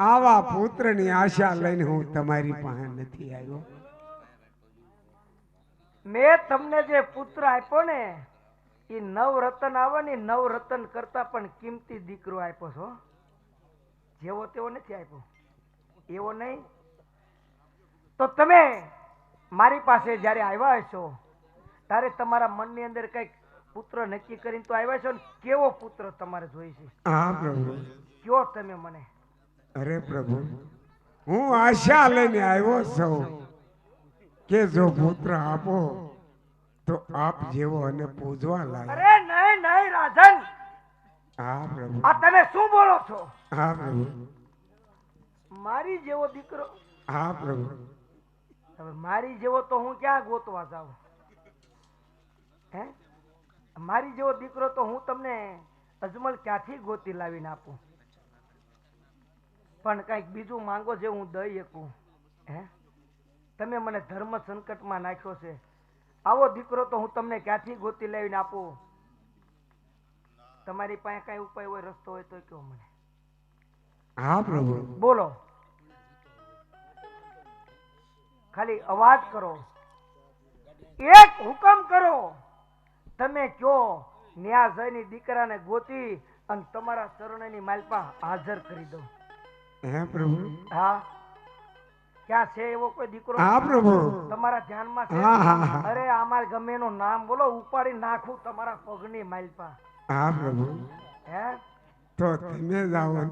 આવા પુત્રની આશા લઈને હું તમારી પાસે નથી આવ્યો. મેં તમને જે પુત્ર આપ્યો ને એ નવરતન આવે ને નવરતન કરતા પણ કિંમતી દીકરો આપ્યો છો. જેવો તેવો નથી આપ્યો. એવો નહીં. તો તમે મારી પાસે જ્યારે આવ્યા છો ત્યારે તમારા મનની અંદર કંઈક પુત્ર નક્કી કરીને તો આવ્યા છો ને કેવો પુત્ર તમારે જોઈશે કયો તમે મને? અરે પ્રભુ હું આશા લઈને આવ્યો છું કે જો પુત્ર આપો તો આપ જેવો અને પૂજવા લાગે અરે નહીં નહીં રાજન. હા પ્રભુ. આ તમે શું બોલો છો? હા પ્રભુ. મારી જેવો દીકરો. હા પ્રભુ. હવે મારી જેવો તો હું ક્યાં ગોતવા જાઉં? હે? મારી જેવો દીકરો તો હું તમને અજમલ ક્યાંથી ગોતી લાવીને આપું? પણ કંઈક બીજું માંગો જે હું દઈ શકું. હે? તમે મને ધર્મ સંકટમાં નાખ્યો છે. આવો દીકરો તો હું તમને ક્યાંથી ગોતી લઈને આપું? તમારી પાસે કઈ ઉપાય હોય રસ્તો હોય તો કયો મને. હા પ્રભુ. બોલો. ખાલી અવાજ કરો. એક હુકમ કરો. તમે કયો ન્યા જઈને દીકરાને ગોતી અને તમારા ચરણની માલપા હાજર કરી દો. હે પ્રભુ? હા. ક્યાં છે એવો કોઈ દીકરો? હા પ્રભુ. તમારા ધ્યાનમાં છે. અરે આમાં ગમે એનું નામ બોલો ઉપાડી નાખું તમારા પગની માલપા. હા પ્રભુ. હે? તો તમે જાઓ.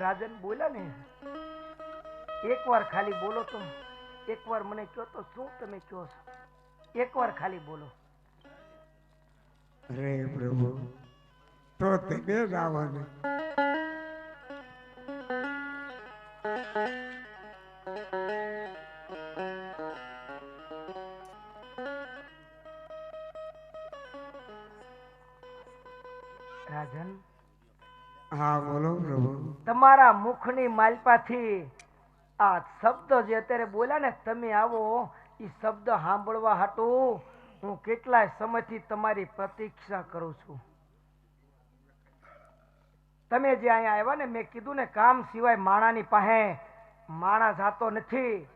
રાજન બોલ્યા ને એકવાર ખાલી બોલો તો એકવાર મને કહો તો શું તમે કહો છો? એકવાર ખાલી બોલો. અરે પ્રભુ તો તમે ને રાજન હા, બોલો પ્રભુ. તમારા મુખની માલપાથી આ શબ્દ જે અત્યારે બોલ્યા ને, તમે આવો એ શબ્દ સાંભળવા હાટું હું કેટલાય સમયથી તમારી પ્રતીક્ષા કરું છું. તમે જે અહીંયા આવ્યા ને, મેં કીધું ને, કામ સિવાય માણાની પાસે માણા જાતો નથી,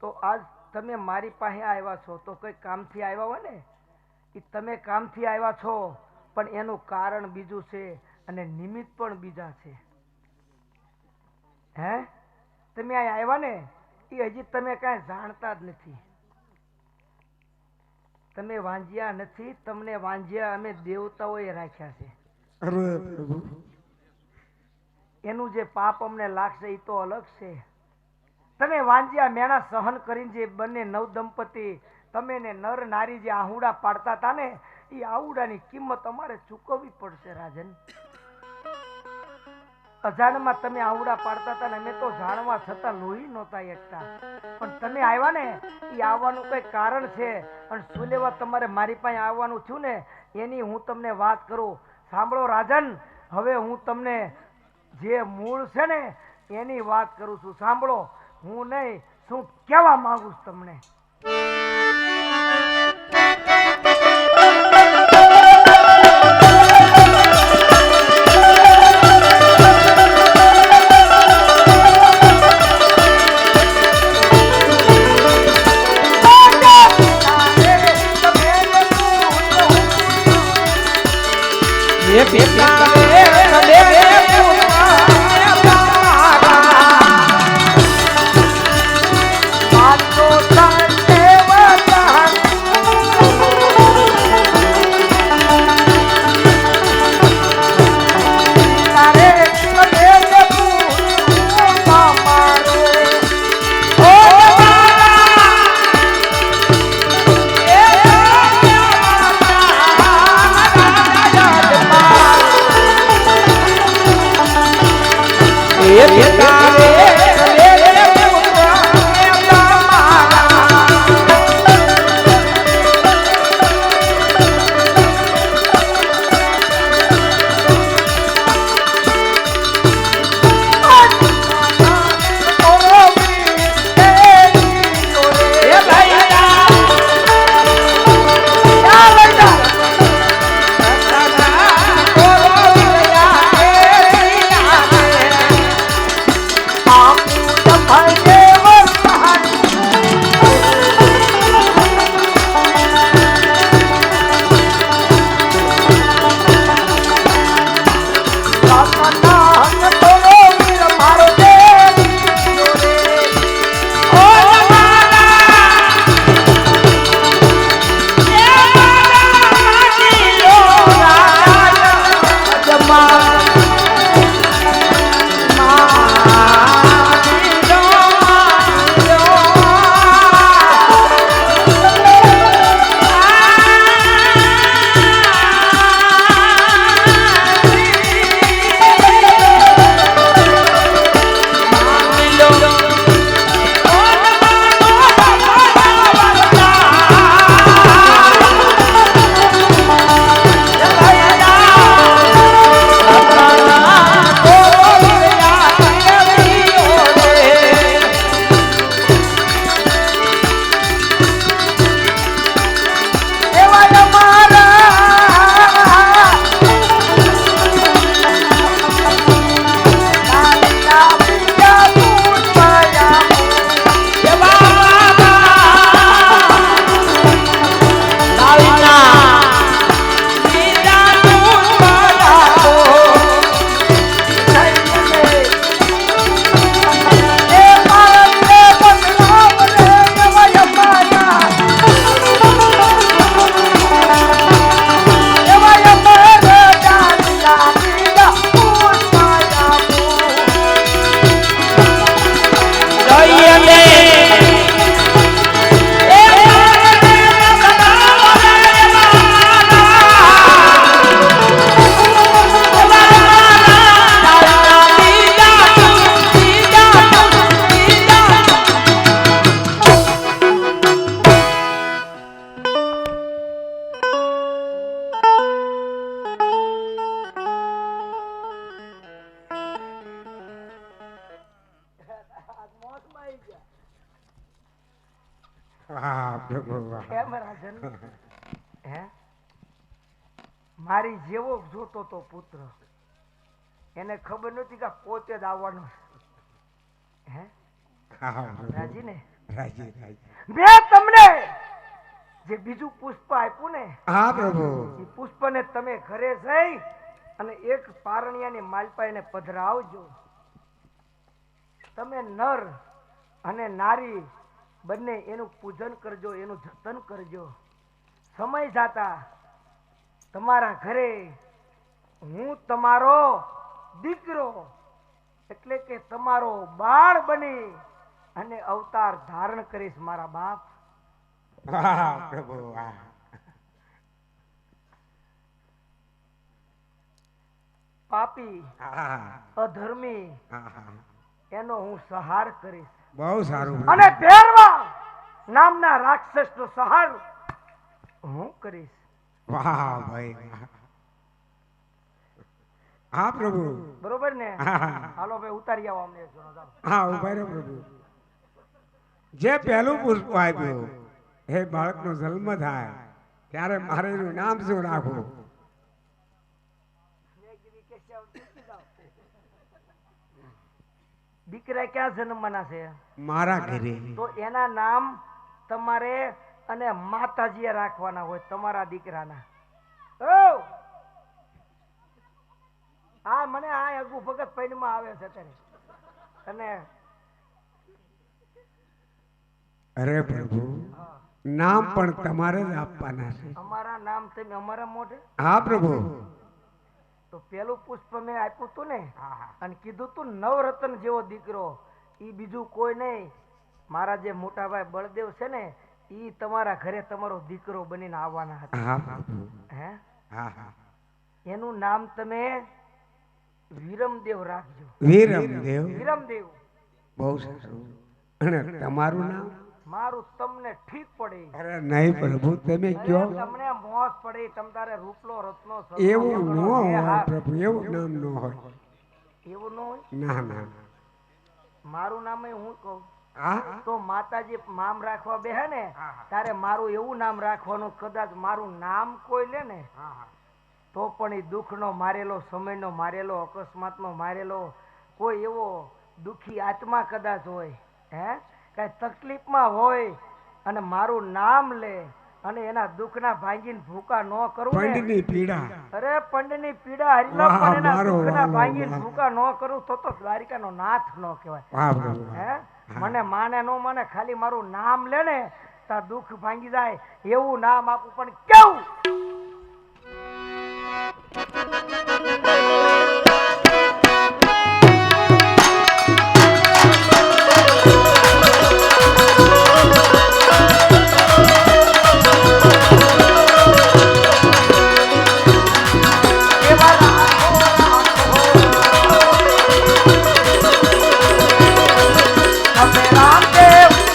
તો આજ તમે મારી પાસે આવ્યા છો, તો કંઈ કામથી આવ્યા હોય ને? એ તમે કામથી આવ્યા છો, પણ એનું કારણ બીજું છે. અને નિમિત્ત પણ બીજા છે. હે? તમે અહીં આવ્યા ને એ હજી તમે કાંઈ જાણતા જ નથી. તમે વાંજ્યા નથી તમને વાંજ્યા અમે દેવતાઓએ રાખ્યા છે. એનું જે પાપ અમને લાગશે એ તો અલગ છે. તમે વાંજ્યા મેણા સહન કરીને જે બંને નવ દંપતી તમે ને નર નારી જે આહુડા પાડતા હતા ને એ આહુડાની કિંમત અમારે ચૂકવવી પડશે રાજન. અજાણમાં તમે આવડા પાડતા હતા ને અમે તો જાણવા છતાં લોહી નહોતા એકતા પણ તમે આવ્યા ને એ આવવાનું કંઈ કારણ છે? અને સુલેવા તમારે મારી પાસે આવવાનું થયું ને? એની હું તમને વાત કરું. સાંભળો રાજન, હવે હું તમને જે મૂળ છે ને, એની વાત કરું છું. સાંભળો. હું નહીં, શું કહેવા માગું છું તમને? વાહ કેમ રાજન હે મારી જેવો જોતો તો પુત્ર. એને ખબર નહોતી કે પોતે જ આવવાનો હે? રાજી ને રાજી રાજી. મેં તમને જે બીજું પુષ્પ આપ્યું ને હા પ્રભુ. એ પુષ્પને તમે ઘરે જઈ અને એક પારણિયાની માલપાઈને પધરાવજો. તમે નર અને નારી બંને એનું પૂજન કરજો એનું જતન કરજો. સમય જાતા તમારા ઘરે હું તમારો દીકરો એટલે કે તમારો બાળ બની અને અવતાર ધારણ કરીશ મારા બાપ. પ્રભુ પાપી અધર્મી એનો હું સહાર કરીશ. બહુ સારું અને ભેરવા નામના રાક્ષસ નો સહાર. હું કરીશ. વાહ ભાઈ હા પ્રભુ. બરોબર ને? હા, હા. હાલો ભાઈ ઉતારી આવો અમને. હા ઊભા રે પ્રભુ. જે પહેલું પુષ્પ આપ્યું હે બાળકનો જન્મ થાય ત્યારે મારે નામ શું રાખવું? દીકરા ક્યાં જન્મવાના છે? મારા ઘરે. તો એના નામ તમારે અને માતાજીએ રાખવાના હોય તમારા દીકરાના. ઓ! હા મને આ અગુ ભગત પૈનમાં આવે છે અત્યારે. અને અરે પ્રભુ નામ પણ તમારે જ આપવાના છે. અમારા નામ તમે અમારા મોઢે? હા પ્રભુ. તો પેલું પુષ્પ મેં આપ્યું તું ને અને કીધું તું નવરત્ન જેવો દીકરો. એ બીજું કોઈ નહીં. મારા જે મોટા ભાઈ બળદેવ છે ને એ તમારા ઘરે તમારો દીકરો બનીને આવવાના હતા. હે? હા હા. એનું નામ તમે વિરમદેવ રાખજો. વિરમદેવ? વિરમદેવ. બહુ સારું. અને તમારું નામ? મારું તમને ઠીક પડે. અરે નહીં પ્રભુ તમે કયો તમને મોસ પડે તમ તારે રૂપલો રત્નો એવું ન હોય પ્રભુ એવું નામ ન હોય. એવું ન હોય? ના ના મારું નામ હું કહું? તો માતાજી નામ રાખવા બેહે ને તારે મારું એવું નામ રાખવાનું કદાચ મારું નામ કોઈ લે ને તો પણ એ દુઃખનો મારેલો સમયનો મારેલો અકસ્માતનો મારેલો કોઈ એવો દુઃખી આત્મા કદાચ હોય હે? કઈ તકલીફમાં હોય અને મારું નામ લે અને એના દુઃખના ભાંગીને ભૂકા ન કરું પંડની પીડા. અરે પંડની પીડા પણ એના દુઃખના ભાંગીને ભૂકા ન કરું તો તો દ્વારિકાનો નાથ ન કહેવાય. હે. મને માને નો માને ખાલી મારું નામ લે ને તા દુઃખ ભાંગી જાય એવું નામ આપું પણ કેવું? અમે